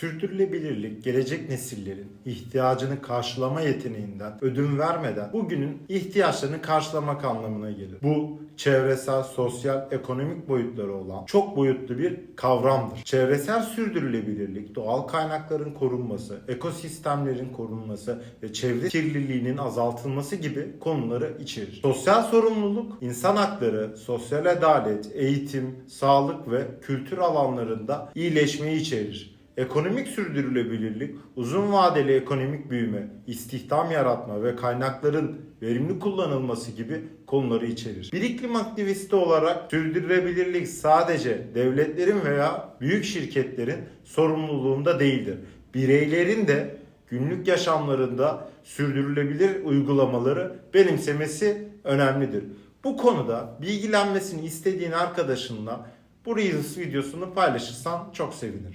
Sürdürülebilirlik, gelecek nesillerin ihtiyacını karşılama yeteneğinden ödün vermeden bugünün ihtiyaçlarını karşılamak anlamına gelir. Bu çevresel, sosyal, ekonomik boyutları olan çok boyutlu bir kavramdır. Çevresel sürdürülebilirlik, doğal kaynakların korunması, ekosistemlerin korunması ve çevre kirliliğinin azaltılması gibi konuları içerir. Sosyal sorumluluk, insan hakları, sosyal adalet, eğitim, sağlık ve kültür alanlarında iyileşmeyi içerir. Ekonomik sürdürülebilirlik, uzun vadeli ekonomik büyüme, istihdam yaratma ve kaynakların verimli kullanılması gibi konuları içerir. Bir iklim aktivisti olarak sürdürülebilirlik sadece devletlerin veya büyük şirketlerin sorumluluğunda değildir. Bireylerin de günlük yaşamlarında sürdürülebilir uygulamaları benimsemesi önemlidir. Bu konuda bilgilenmesini istediğin arkadaşınla bu Reels videosunu paylaşırsan çok sevinirim.